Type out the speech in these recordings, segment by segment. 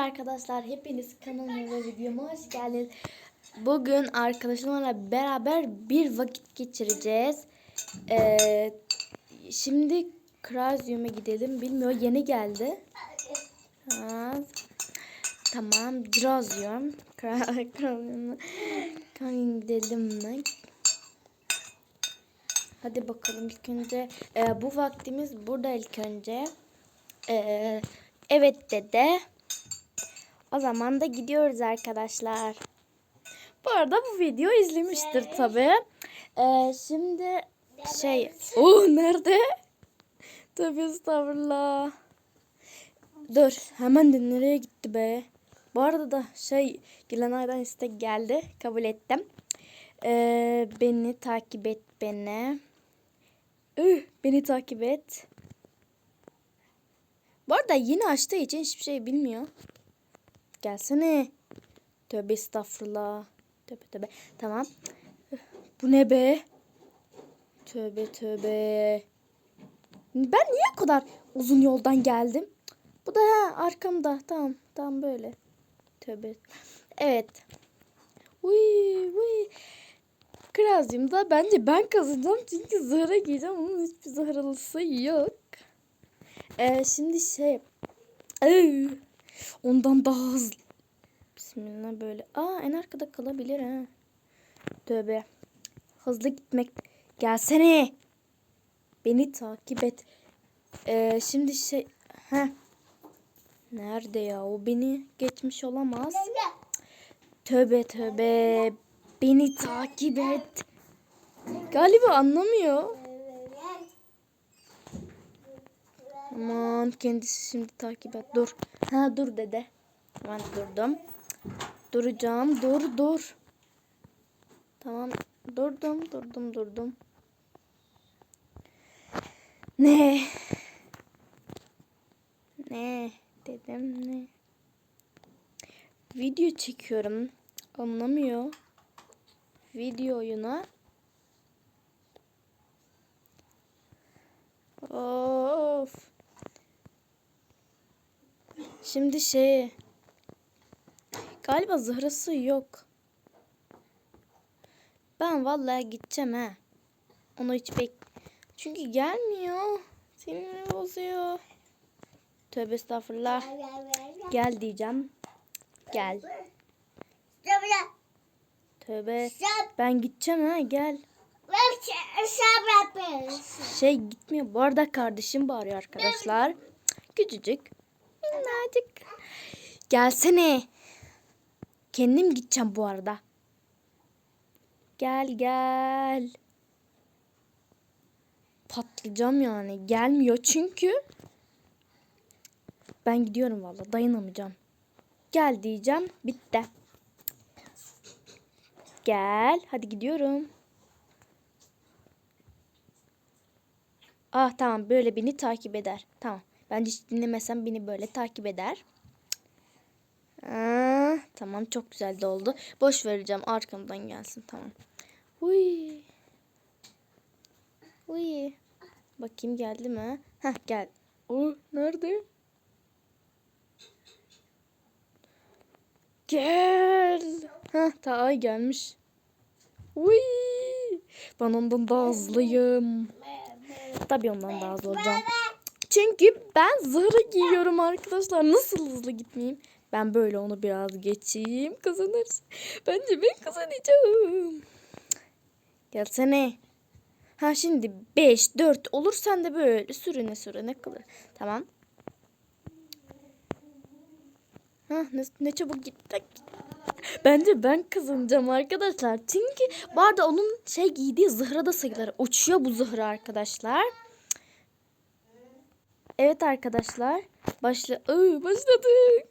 arkadaşlar, hepiniz kanalıma ve videoma hoş geldiniz. Bugün arkadaşlarımla beraber bir vakit geçireceğiz. Ee, şimdi Krazyum'a gidelim. Bilmiyor, yeni geldi. Ha, tamam, Krazyum. Krazyum'a gidelim mi? Hadi bakalım ilk önce. e, bu vaktimiz burada ilk önce. Ee, evet dede. O zaman da gidiyoruz arkadaşlar. Bu arada bu video izlemiştir tabi. Ee, şimdi şey... Oh nerede? Tabi estağfurullah. Dur hemen de nereye gitti be? Bu arada da şey Gilanay'dan istek geldi. Kabul ettim. Ee, beni takip et beni. Üh, beni takip et. Bu arada yeni açtığı için hiçbir şey bilmiyor. Gelsene. Tövbe estağfurullah. Tövbe tövbe. Tamam. Bu ne be? Tövbe tövbe. Ben niye o kadar uzun yoldan geldim? Bu da ha, arkamda. Tamam. Tamam böyle. Tövbe. Evet. Uy uy. Krazyum'da bence ben kazanacağım çünkü zırha giyeceğim. Onun hiçbir zırhalısı yok. Ee, şimdi şey. Ay, ondan daha hızlı. Bismillah böyle. Aa en arkada kalabilir ha. Tövbe. Hızlı gitmek. Gelsene. Beni takip et. Ee, şimdi şey. Heh. Nerede ya? O beni geçmiş olamaz. Tövbe tövbe. Beni takip et. Galiba anlamıyor. Aman kendisi şimdi takip et. Dur. Ha dur dede. Ben durdum. Duracağım. Dur dur. Tamam. Durdum durdum durdum. Ne? Ne? Dedim ne? Video çekiyorum. Anlamıyor. Video oyuna. Şimdi şey galiba zırhası yok. Ben vallahi gideceğim ha. Onu hiç bek çünkü gelmiyor. Sinirimi bozuyor. Tövbe estağfurullah. Gel diyeceğim. Gel. Tövbe. Ben gideceğim ha gel. Şey gitmiyor. Bu arada kardeşim bağırıyor arkadaşlar. Küçücük. Minnacık. Gelsene. Kendim gideceğim bu arada. Gel gel. Patlayacağım yani. Gelmiyor çünkü. Ben gidiyorum valla. Dayanamayacağım. Gel diyeceğim. Bitti. Gel. Hadi gidiyorum. Ah tamam böyle beni takip eder. Tamam. Ben hiç dinlemesem beni böyle takip eder. Aa, tamam çok güzel de oldu. Boş vereceğim arkamdan gelsin tamam. Uy. Uy. Bakayım geldi mi? Heh gel. O nerede? Gel. Heh ta ay gelmiş. Uy. Ben ondan daha hızlıyım. Tabii ondan daha hızlı olacağım. Çünkü ben zırhı giyiyorum arkadaşlar. Nasıl hızlı gitmeyeyim? Ben böyle onu biraz geçeyim. Kazanırız. Bence ben kazanacağım. Gelsene. Ha şimdi 5, 4 olur sen de böyle sürüne sürüne kalır. Tamam. Ha ne, ne çabuk gittik. Bence ben kazanacağım arkadaşlar. Çünkü bu arada onun şey giydiği zırha da sayılır. Uçuyor bu zırha arkadaşlar. Evet arkadaşlar. Başla Iı, başladık.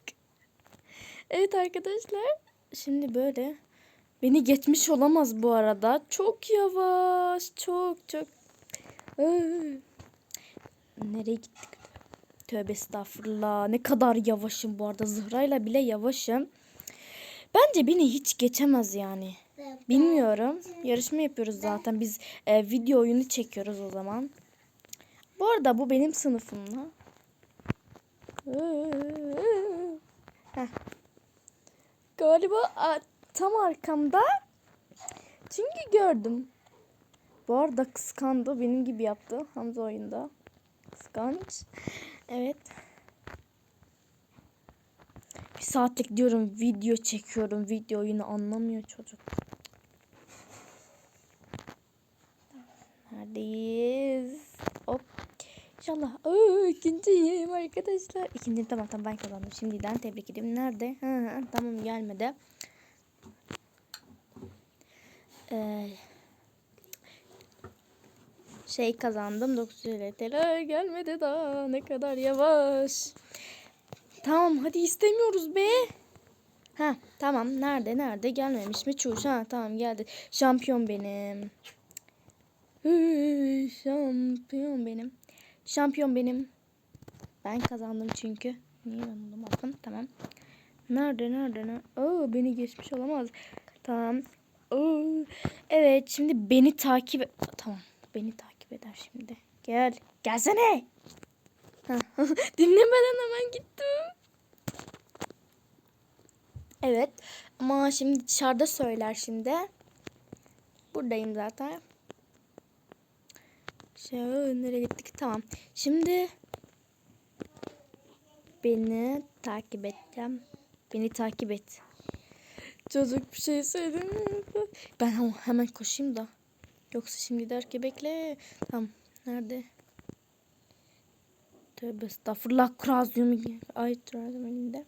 Evet arkadaşlar. Şimdi böyle. Beni geçmiş olamaz bu arada. Çok yavaş. Çok çok. Iı. Nereye gittik? Tövbe estağfurullah. Ne kadar yavaşım bu arada. Zıhrayla bile yavaşım. Bence beni hiç geçemez yani. Bilmiyorum. Yarışma yapıyoruz zaten. Biz e, video oyunu çekiyoruz o zaman. Bu arada bu benim sınıfımda. Heh. Galiba a, tam arkamda. Çünkü gördüm. Bu arada kıskandı. Benim gibi yaptı Hamza oyunda. Kıskanç. Evet. Bir saatlik diyorum video çekiyorum. Video yine anlamıyor çocuk. Neredeyiz? Hop. İnşallah. Oo, ikinciyim arkadaşlar. İkinci tamam tamam ben kazandım. Şimdiden tebrik ederim. Nerede? Hı hı, tamam gelmedi. Ee, şey kazandım. 950 TL gelmedi daha. Ne kadar yavaş. Tamam hadi istemiyoruz be. Ha tamam nerede nerede gelmemiş mi çuş ha tamam geldi. Şampiyon benim. Şampiyon benim. Şampiyon benim. Ben kazandım çünkü. Niye ben bunu bakın tamam. Nerede nerede ne? Oo beni geçmiş olamaz. Tamam. Oo. Evet şimdi beni takip et. Tamam beni takip eder şimdi. Gel. Gelsene. Dinlemeden hemen gittim. Evet. Ama şimdi dışarıda söyler şimdi. Buradayım zaten. Şey nereye gittik? Tamam. Şimdi beni takip edeceğim. Beni takip et. Çocuk bir şey söyledi mi? Ben hem- hemen koşayım da. Yoksa şimdi der ki bekle. Tamam. Nerede? Tövbe estağfurullah. Krazyum. Ay krazyum elinde.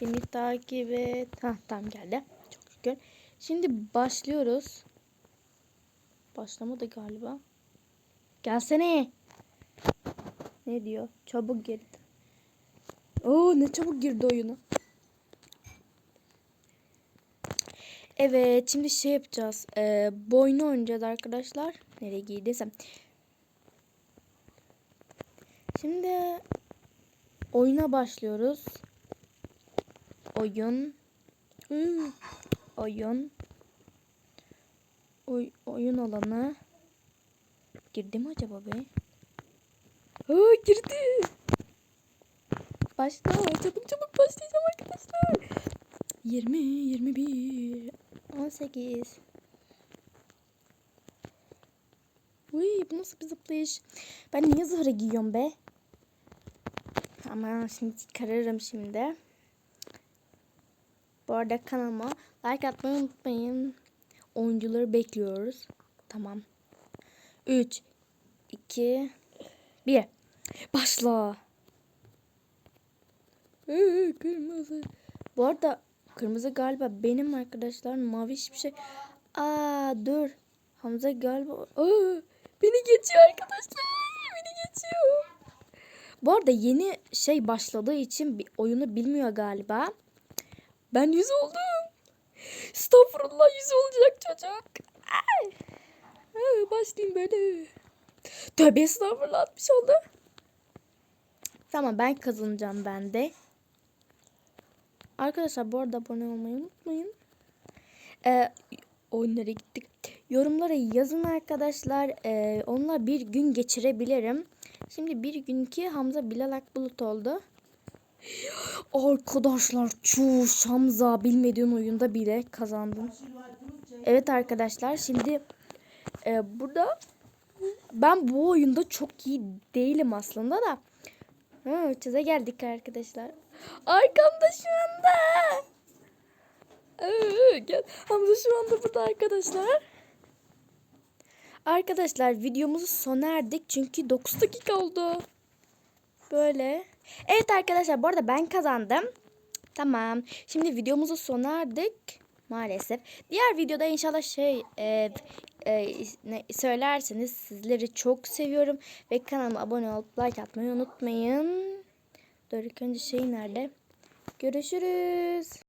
Beni takip et. Ha tamam geldi. Çok şükür. Şimdi başlıyoruz. Başlamadı galiba. Gelsene. Ne diyor? Çabuk gir. Oo ne çabuk girdi oyuna. Evet şimdi şey yapacağız. Ee, boynu oynayacağız arkadaşlar. Nereye giydiysem. Şimdi oyuna başlıyoruz. Oyun. Hmm. Oyun. Oy, oyun alanı. Girdi mi acaba be? Aa, girdi. Başla. Çabuk çabuk başlayacağım arkadaşlar. 20, 21, 18. Uy bu nasıl bir zıplayış? Ben niye zırhı giyiyorum be? Ama şimdi çıkarırım şimdi. Bu arada kanalıma like atmayı unutmayın. Oyuncuları bekliyoruz. Tamam. 3, 2, 1. Başla. Ee, kırmızı. Bu arada kırmızı galiba benim arkadaşlar. Mavi hiçbir şey. Aa dur. Hamza galiba. Aa, beni geçiyor arkadaşlar. Beni geçiyor. Bu arada yeni şey başladığı için oyunu bilmiyor galiba. Ben yüz oldum. Estağfurullah yüz olacak çocuk. Ay. Ay, Başlayayım böyle. Tövbe estağfurullah 60 oldu. Tamam ben kazanacağım ben de. Arkadaşlar bu arada abone olmayı unutmayın. Ee, oyunlara gittik. Yorumlara yazın arkadaşlar. Ee, onunla bir gün geçirebilirim. Şimdi bir günkü Hamza Bilal Akbulut oldu. Arkadaşlar çuş Hamza bilmediğin oyunda bile kazandım. Evet arkadaşlar şimdi e, burada ben bu oyunda çok iyi değilim aslında da. Ha, çöze geldik arkadaşlar. Arkamda şu anda. Ee, gel. Hamza şu anda burada arkadaşlar. Arkadaşlar videomuzu sona erdik çünkü 9 dakika oldu. Böyle. Evet arkadaşlar bu arada ben kazandım. Tamam. Şimdi videomuzu sona erdik. Maalesef. Diğer videoda inşallah şey e, e, ne, söylerseniz sizleri çok seviyorum. Ve kanalıma abone olup like atmayı unutmayın. Dur önce şey nerede? Görüşürüz.